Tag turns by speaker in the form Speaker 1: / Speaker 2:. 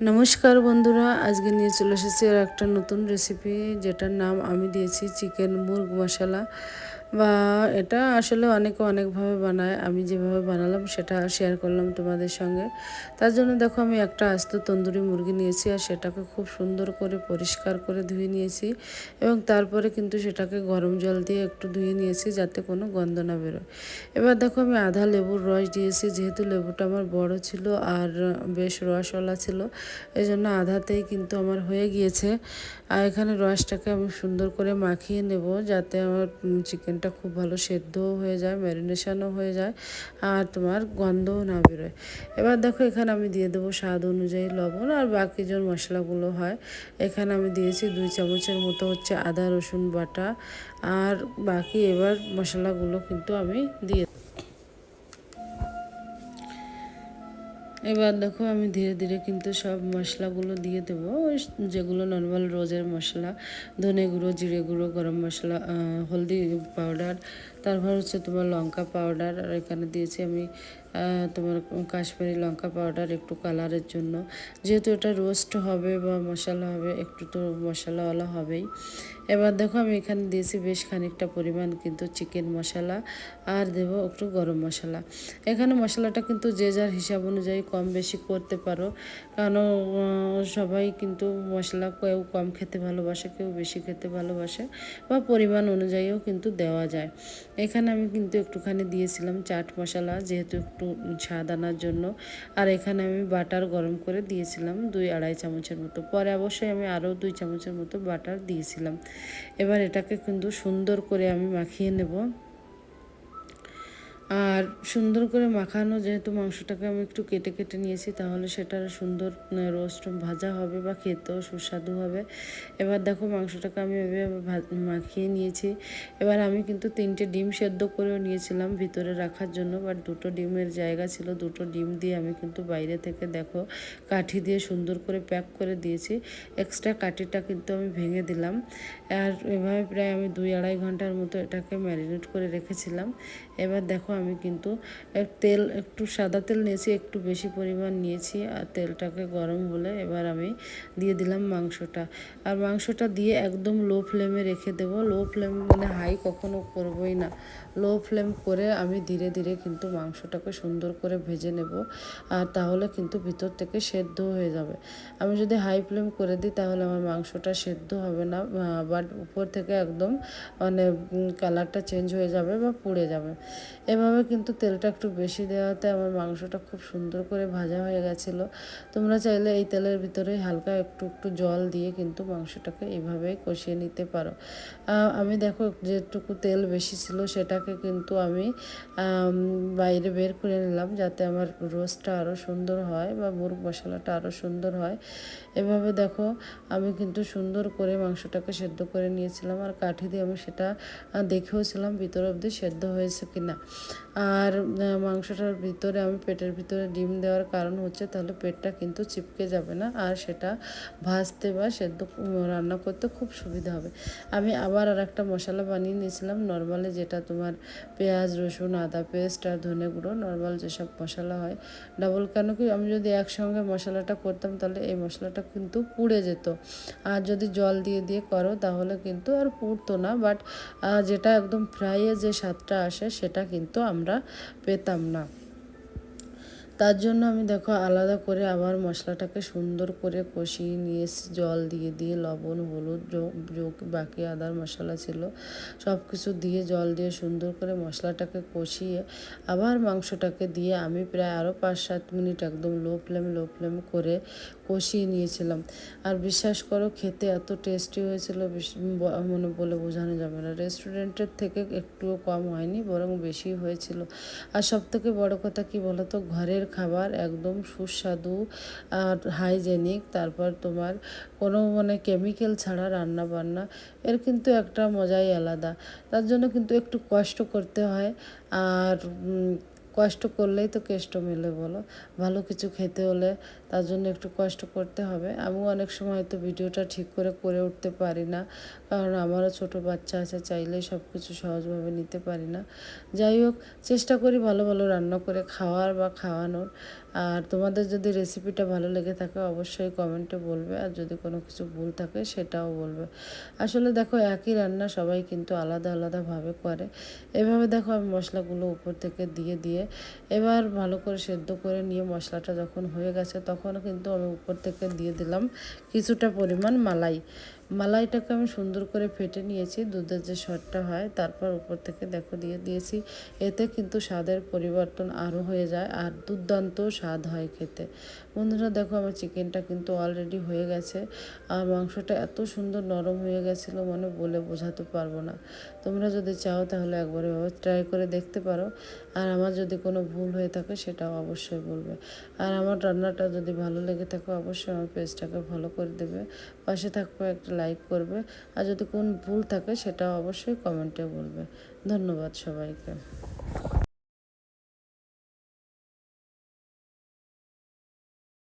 Speaker 1: নমস্কার বন্ধুরা, আজকে নিয়ে চলে এসেছি আর একটা নতুন রেসিপি যেটার নাম আমি দিয়েছি চিকেন মুরগ মশলা। বা এটা আসলে অনেকে অনেকভাবে বানায়। আমি যেভাবে বানালাম সেটা শেয়ার করলাম তোমাদের সঙ্গে। তার জন্য দেখো আমি একটা আস্ত তন্দুরি মুরগি নিয়েছি আর সেটাকে খুব সুন্দর করে পরিষ্কার করে ধুয়ে নিয়েছি এবং তারপরে কিন্তু সেটাকে গরম জল দিয়ে একটু ধুয়ে নিয়েছি যাতে কোনো গন্ধ না বেরোয়। এবার দেখো আমি আধা লেবুর রস দিয়েছি, যেহেতু লেবুটা আমার বড় ছিল আর বেশ রসওয়ালা ছিল এই জন্য আধাতেই কিন্তু আমার হয়ে গিয়েছে। আর এখানে রসটাকে আমি সুন্দর করে মাখিয়ে নেব যাতে আমার চিকেনটা খুব ভালো সেদ্ধও হয়ে যায় ম্যারিনেশানও হয়ে যায়, আর তোমার গন্ধও না বেরোয়। এবার দেখো এখানে আমি দিয়ে দেবো স্বাদ অনুযায়ী লবণ, আর বাকি যে মশলাগুলো হয়, এখানে আমি দিয়েছি দুই চামচের মতো হচ্ছে আদা, রসুন বাটা, আর বাকি এবার মশলাগুলো কিন্তু আমি দিয়ে এবার দেখো আমি ধীরে ধীরে কিন্তু সব মশলাগুলো দিয়ে দেবো। যেগুলো নর্মাল রোজের মশলা, ধনে গুঁড়ো, জিরে গুঁড়ো, গরম মশলা হলদি পাউডার তারপর হচ্ছে তোমার লঙ্কা পাউডার আর এখানে দিয়েছি আমি তোমার কাশ্মীরি লঙ্কা পাউডার একটু কালারের জন্য। যেহেতু এটা রোস্ট হবে বা মশলা হবে, একটু তো মশলাওয়ালা হবেই। এবার দেখো আমি এখানে দিয়েছি বেশ খানিকটা পরিমাণ কিন্তু চিকেন মশলা, আর দেব একটু গরম মশলা। এখানে মশলাটা কিন্তু যে যার হিসাব অনুযায়ী কম বেশি করতে পারো, কারণ সবাই কিন্তু মশলা কেউ কম খেতে ভালোবাসে, কেউ বেশি খেতে ভালোবাসে, বা পরিমাণ অনুযায়ীও কিন্তু দেওয়া যায়। এখানে আমি কিন্তু একটুখানি দিয়েছিলাম চাট মশলা, যেহেতু একটু স্বাদ আনার জন্য। আর এখানে আমি বাটার গরম করে দিয়েছিলাম দুই আড়াই চামচের মতো। পরে অবশ্যই আমি আরও দুই চামচের মতো বাটার দিয়েছিলাম। এবার এটাকে কিন্তু সুন্দর করে আমি মাখিয়ে নেব। আর সুন্দর করে মাখানো, যেহেতু মাংসটাকে আমি একটু কেটে কেটে নিয়েছি, তাহলে সেটার সুন্দর রোস্ট ভাজা হবে বা খেতেও সুস্বাদু হবে। এবার দেখো মাংসটাকে আমি এভাবে মাখিয়ে নিয়েছি। এবার আমি কিন্তু তিনটে ডিম সেদ্ধ করেও নিয়েছিলাম ভিতরে রাখার জন্য বাট দুটো ডিমের জায়গা ছিল, দুটো ডিম দিয়ে আমি কিন্তু বাইরে থেকে দেখো কাঠি দিয়ে সুন্দর করে প্যাক করে দিয়েছি। এক্সট্রা কাঠিটা কিন্তু আমি ভেঙে দিলাম। আর এভাবে প্রায় আমি দুই আড়াই ঘণ্টার মতো এটাকে ম্যারিনেট করে রেখেছিলাম। এবার দেখো আমি কিন্তু এক তেল, একটু সাদা তেল নিয়েছি, একটু বেশি পরিমাণ নিয়েছি আর তেলটাকে গরম হলে এবার আমি দিয়ে দিলাম মাংসটা। আর মাংসটা দিয়ে একদম লো ফ্লেমে রেখে দেব। লো ফ্লেম মানে হাই কখনো করবই না। লো ফ্লেম করে আমি ধীরে ধীরে কিন্তু মাংসটাকে সুন্দর করে ভেজে নেব আর তাহলে কিন্তু ভিতর থেকে সেদ্ধ হয়ে যাবে। আমি যদি হাই ফ্লেম করে দিই তাহলে আমার মাংসটা সেদ্ধ হবে না বাট উপর থেকে একদম মানে কালারটা চেঞ্জ হয়ে যাবে বা পুড়ে যাবে। এভাবে কিন্তু তেলটা একটু বেশি দেওয়াতে আমার মাংসটা খুব সুন্দর করে ভাজা হয়ে গেছিল। তোমরা চাইলে এই তেলের ভিতরে হালকা একটু একটু জল দিয়ে কিন্তু মাংসটাকে এইভাবেই কষিয়ে নিতে পারো। আমি দেখো যেটুকু তেল বেশি ছিল সেটাকে কিন্তু আমি বাইরে বের করে নিলাম যাতে আমার রোস্টটা আরও সুন্দর হয় বা মুরগ মশলাটা আরও সুন্দর হয়। এভাবে দেখো আমি কিন্তু সুন্দর করে মাংসটাকে সেদ্ধ করে নিয়েছিলাম আর কাঠি দিয়ে আমি সেটা দেখেওছিলাম ভিতর অবধি সেদ্ধ হয়েছে কিনা। আর মাংসটার ভিতরে আমি পেটের ভিতরে ডিম দেওয়ার কারণ হচ্ছে তাহলে পেটটা কিন্তু চিপকে যাবে না আর সেটা ভাজতে বা সেদ্ধ রান্না করতে খুব সুবিধা হবে। আমি আবার আর একটা মশলা বানিয়ে নিয়েছিলাম নর্মালি যেটা তোমার পেঁয়াজ, রসুন, আদা পেস্ট আর ধনে গুঁড়ো নর্মাল যেসব মশলা হয়। ডাবল কেন কি আমি যদি একসঙ্গে মশলাটা করতাম তাহলে এই মশলাটা কিন্তু পুড়ে যেত। আর যদি জল দিয়ে দিয়ে করো তাহলে কিন্তু আর পুড়তো না বাট যেটা একদম ফ্রাইয়ে যে স্বাদটা আসে সেটা কিন্তু আমরা পেতাম না। তার জন্য আমি দেখো আলাদা করে আবার মশলাটাকে সুন্দর করে কষিয়ে নিয়ে জল দিয়ে দিয়ে লবণ, হলুদ যোগ বাকি আদার মশলা ছিল সব কিছু দিয়ে জল দিয়ে সুন্দর করে মশলাটাকে কষিয়ে আবার মাংসটাকে দিয়ে আমি প্রায় আরও পাঁচ সাত মিনিট একদম লো ফ্লেম লো ফ্লেম করে কষিয়ে নিয়েছিলাম। আর বিশ্বাস করো, খেতে এত টেস্টি হয়েছিল মানে বলে বোঝানো যাবে না। রেস্টুরেন্টের থেকে একটুও কম হয়নি, বরং বেশি হয়েছিল। আর সব থেকে বড় কথা কি বলতো, ঘরের খাবার একদম সুস্বাদু আর হাইজেনিক তারপর তোমার কোনো মানে কেমিক্যাল ছাড়া রান্না বান্না, এর কিন্তু একটা মজাই আলাদা। তার জন্য কিন্তু একটু কষ্ট করতে হয়। আর কষ্ট করলেই তো কেষ্ট মেলে বলো। ভালো কিছু খেতে হলে তার জন্য একটু কষ্ট করতে হবে। আমিও অনেক সময় হয়তো ভিডিওটা ঠিক করে করে উঠতে পারি না। কারণ আমারও ছোট বাচ্চা আছে, চাইলেই সব কিছু সহজভাবে নিতে পারি না। যাই হোক, চেষ্টা করি ভালো ভালো রান্না করে খাওয়ার বা খাওয়ানোর। আর তোমাদের যদি রেসিপিটা ভালো লেগে থাকে, অবশ্যই কমেন্টে বলবে। আর যদি কোনো কিছু ভুল থাকে, সেটাও বলবে। আসলে দেখো, একই রান্না সবাই কিন্তু আলাদা আলাদাভাবে করে। এভাবে দেখো, আমি মশলাগুলো উপর থেকে দিয়ে দিয়ে এবার ভালো করে সেদ্ধ করে নিয়ে মশলাটা যখন হয়ে গেছে, তখন কিন্তু আমি উপর থেকে দিয়ে দিলাম কিছুটা পরিমাণ মালাই। মালাইটাকে আমি সুন্দর করে ফেটে নিয়েছি, দুধের যে শটটা হয়, তারপর উপর থেকে দেখো দিয়ে দিয়েছি। এতে কিন্তু স্বাদের পরিবর্তন আরও হয়ে যায় আর দুর্দান্ত স্বাদ হয় খেতে। বন্ধুরা দেখো আমার চিকেনটা কিন্তু অলরেডি হয়ে গেছে আর মাংসটা এত সুন্দর নরম হয়ে গেছিল মানে বলে বোঝাতে পারব না। তোমরা যদি চাও তাহলে একবার এভাবে ট্রাই করে দেখতে পারো আর আমার যদি কোনো ভুল হয়ে থাকে সেটাও অবশ্যই বলবে। আর আমার রান্নাটা যদি ভালো লেগে থাকে অবশ্যই আমার পেজটাকে ফলো করে দেবে। পাশে থাকবে একটা লাইক করবে। আর যদি কোন ভুল থাকে সেটা অবশ্যই কমেন্টে বলবে। ধন্যবাদ সবাইকে।